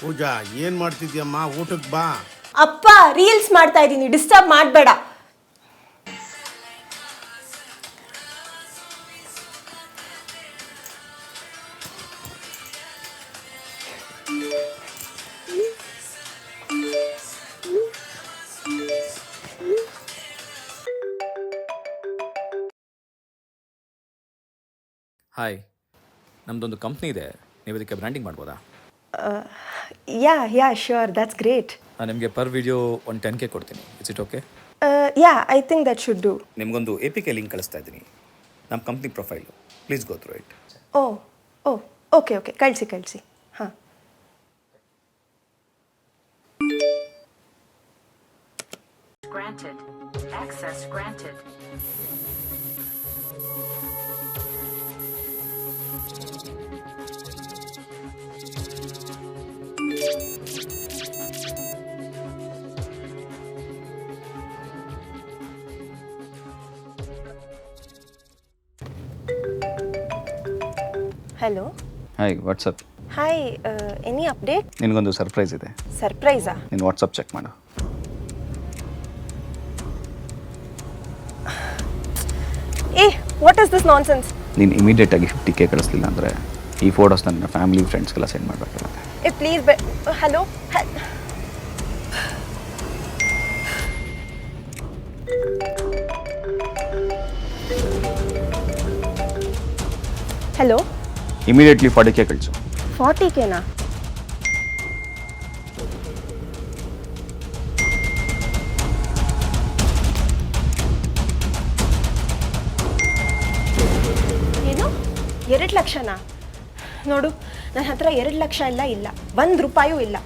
ಪೂಜಾ ಏನು ಮಾಡ್ತಿದ್ಯಮ್ಮ? ಊಟಕ್ಕೆ ಬಾ. ಅಪ್ಪ ರೀಲ್ಸ್ ಮಾಡ್ತಾ ಇದ್ದೀನಿ. ಡಿಸ್ಟರ್ಬ್ ಮಾಡಬೇಡ. ಹಾಯ್ ನಮ್ಮದೊಂದು ಕಂಪ್ನಿ ಇದೆ. ನೀವು ಇದಕ್ಕೆ ಬ್ರ್ಯಾಂಡಿಂಗ್ ಮಾಡ್ಬೋದಾ? Yeah yeah sure that's great ನಾನು ನಿಮಗೆ ಪರ್ ವಿಡಿಯೋ ಒಂದು ಟೆನ್ ಕೆ ಕೊಡ್ತೀನಿ it's it okay yeah I think that should do ನಿಮಗೊಂದು ಎ ಪಿ ಕೆ ಲಿಂಕ್ ಕಳಿಸ್ತಾ ಇದ್ದೀನಿ ನಮ್ಮ company profile please go through it oh oh okay okay ಕಳಿಸಿ ಕಳಿಸಿ ಹಾಂ Granted. Access granted. Hello hi WhatsApp hi any update ನಿನಗೊಂದು surprise ಇದೆ. ಸರ್ಪ್ರೈಸಾ ನೀನು ವಾಟ್ಸಪ್ ಚೆಕ್ ಮಾಡು. ಏ ವಾಟ್ ಇಸ್ ದಿಸ್ ನಾನ್ಸೆನ್ಸ್ ನೀನು ಇಮಿಡಿಯೇಟಾಗಿ ಫಿಫ್ಟಿ ಕೆ ಕಳಿಸ್ಲಿಲ್ಲ ಅಂದರೆ ಈ ಫೋಟೋಸ್ ನನ್ನ ಫ್ಯಾಮಿಲಿ ಫ್ರೆಂಡ್ಸ್ಗೆಲ್ಲ ಸೆಂಡ್ ಮಾಡಬೇಕಾಗುತ್ತೆ. ಏ please hello hello immediately forty K ಕಳಿಸು. ಫಾರ್ಟಿ ಕೆನಾ? ಏನು? ಎರಡು ಲಕ್ಷನಾ? ನೋಡು ನನ್ನ ಹತ್ರ ಎರಡು ಲಕ್ಷ ಎಲ್ಲ ಇಲ್ಲ. ಒಂದು ರೂಪಾಯೂ ಇಲ್ಲ.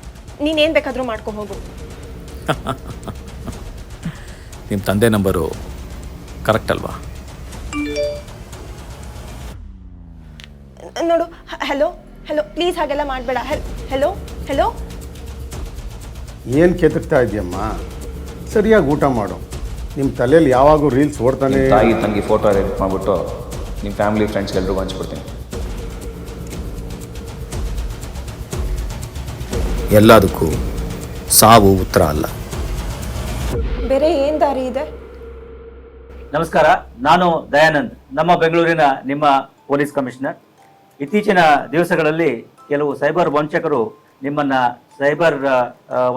ನೀನೇನು ಬೇಕಾದರೂ ಮಾಡ್ಕೊ ಹೋಗು. ನಿಮ್ಮ ತಂದೆ ನಂಬರು ಕರೆಕ್ಟ್ ಅಲ್ವಾ? ನೋಡು. ಹಲೋ ಹಲೋ ಪ್ಲೀಸ್ ಹಾಗೆಲ್ಲ ಮಾಡಬೇಡ. ಹಲೋ ಹಲೋ ಏನು ಕೆತ್ತಾ ಇದೆಯಮ್ಮ? ಸರಿಯಾಗಿ ಊಟ ಮಾಡು. ನಿಮ್ಮ ತಲೆಯಲ್ಲಿ ಯಾವಾಗೂ ರೀಲ್ಸ್ ಓಡ್ತಾನೆ ತಾಯಿ ತಂಗಿ ಫೋಟೋ ಎಡಿಟ್ ಮಾಡಿಬಿಟ್ಟು ನಿಮ್ಮ ಫ್ಯಾಮಿಲಿ ಫ್ರೆಂಡ್ಸ್ ಎಲ್ರಿಗೂ ಹಂಚ್ಬಿಡ್ತೀನಿ. ಎಲ್ಲದಕ್ಕೂ ಸಾವು ಉತ್ತರ ಅಲ್ಲ. ಬೇರೆ ಏನು ದಾರಿ ಇದೆ? ನಮಸ್ಕಾರ ನಾನು ದಯಾನಂದ್ ನಮ್ಮ ಬೆಂಗಳೂರಿನ ನಿಮ್ಮ ಪೊಲೀಸ್ ಕಮಿಷನರ್. ಇತ್ತೀಚಿನ ದಿವಸಗಳಲ್ಲಿ ಕೆಲವು ಸೈಬರ್ ವಂಚಕರು ನಿಮ್ಮನ್ನು ಸೈಬರ್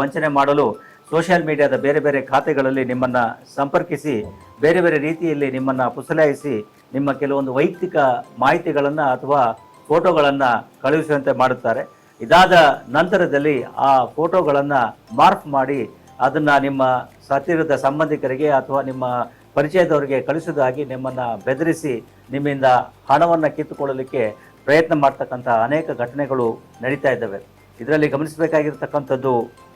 ವಂಚನೆ ಮಾಡಲು ಸೋಷಿಯಲ್ ಮೀಡಿಯಾದ ಬೇರೆ ಬೇರೆ ಖಾತೆಗಳಲ್ಲಿ ನಿಮ್ಮನ್ನು ಸಂಪರ್ಕಿಸಿ, ಬೇರೆ ಬೇರೆ ರೀತಿಯಲ್ಲಿ ನಿಮ್ಮನ್ನು ಪುಸಲಾಯಿಸಿ, ನಿಮ್ಮ ಕೆಲವೊಂದು ವೈಯಕ್ತಿಕ ಮಾಹಿತಿಗಳನ್ನು ಅಥವಾ ಫೋಟೋಗಳನ್ನು ಕಳುಹಿಸುವಂತೆ ಮಾಡುತ್ತಾರೆ. ಇದಾದ ನಂತರದಲ್ಲಿ ಆ ಫೋಟೋಗಳನ್ನು ಮಾರ್ಫ್ ಮಾಡಿ ಅದನ್ನು ನಿಮ್ಮ ಸತ್ತಿರದ ಸಂಬಂಧಿಕರಿಗೆ ಅಥವಾ ನಿಮ್ಮ ಪರಿಚಯದವರಿಗೆ ಕಳಿಸುವುದಾಗಿ ನಿಮ್ಮನ್ನು ಬೆದರಿಸಿ ನಿಮ್ಮಿಂದ ಹಣವನ್ನು ಕಿತ್ತುಕೊಳ್ಳಲಿಕ್ಕೆ ಪ್ರಯತ್ನ ಮಾಡ್ತಕ್ಕಂಥ ಅನೇಕ ಘಟನೆಗಳು ನಡೀತಾ ಇದ್ದಾವೆ. ಇದರಲ್ಲಿ ಗಮನಿಸಬೇಕಾಗಿರ್ತಕ್ಕಂಥದ್ದು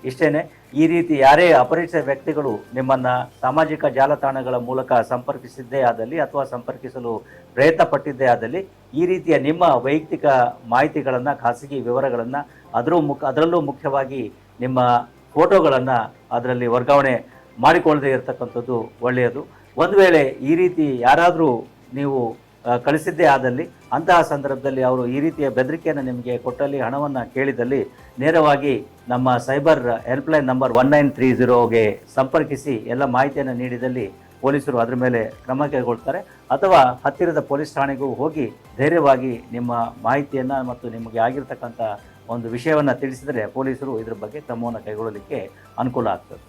ಇಷ್ಟೇನೆ, ಈ ರೀತಿ ಯಾರೇ ಅಪರಿಚಿತ ವ್ಯಕ್ತಿಗಳು ನಿಮ್ಮನ್ನು ಸಾಮಾಜಿಕ ಜಾಲತಾಣಗಳ ಮೂಲಕ ಸಂಪರ್ಕಿಸಿದ್ದೇ ಆದಲ್ಲಿ ಅಥವಾ ಸಂಪರ್ಕಿಸಲು ಪ್ರಯತ್ನ ಪಟ್ಟಿದ್ದೇ ಆದಲ್ಲಿ, ಈ ರೀತಿಯ ನಿಮ್ಮ ವೈಯಕ್ತಿಕ ಮಾಹಿತಿಗಳನ್ನು, ಖಾಸಗಿ ವಿವರಗಳನ್ನು, ಅದರ ಮುಖ ಅದರಲ್ಲೂ ಮುಖ್ಯವಾಗಿ ನಿಮ್ಮ ಫೋಟೋಗಳನ್ನು ಅದರಲ್ಲಿ ವರ್ಗಾವಣೆ ಮಾಡಿಕೊಳ್ಳದೇ ಇರತಕ್ಕಂಥದ್ದು ಒಳ್ಳೆಯದು. ಒಂದು ವೇಳೆ ಈ ರೀತಿ ಯಾರಾದರೂ ನೀವು ಕಳಿಸಿದ್ದೇ ಆದಲ್ಲಿ ಅಂತಹ ಸಂದರ್ಭದಲ್ಲಿ ಅವರು ಈ ರೀತಿಯ ಬೆದರಿಕೆಯನ್ನು ನಿಮಗೆ ಕೊಟ್ಟಲ್ಲಿ ಹಣವನ್ನು ಕೇಳಿದಲ್ಲಿ ನೇರವಾಗಿ ನಮ್ಮ cyber helpline number one nine three ಜೀರೋಗೆ ಸಂಪರ್ಕಿಸಿ ಎಲ್ಲ ಮಾಹಿತಿಯನ್ನು ನೀಡಿದಲ್ಲಿ ಪೊಲೀಸರು ಅದರ ಮೇಲೆ ಕ್ರಮ ಕೈಗೊಳ್ತಾರೆ. ಅಥವಾ ಹತ್ತಿರದ ಪೊಲೀಸ್ ಠಾಣೆಗೂ ಹೋಗಿ ಧೈರ್ಯವಾಗಿ ನಿಮ್ಮ ಮಾಹಿತಿಯನ್ನು ಮತ್ತು ನಿಮಗೆ ಆಗಿರ್ತಕ್ಕಂಥ ಒಂದು ವಿಷಯವನ್ನು ತಿಳಿಸಿದರೆ ಪೊಲೀಸರು ಇದ್ರ ಬಗ್ಗೆ ಕ್ರಮವನ್ನು ಕೈಗೊಳ್ಳಲಿಕ್ಕೆ ಅನುಕೂಲ ಆಗ್ತದೆ.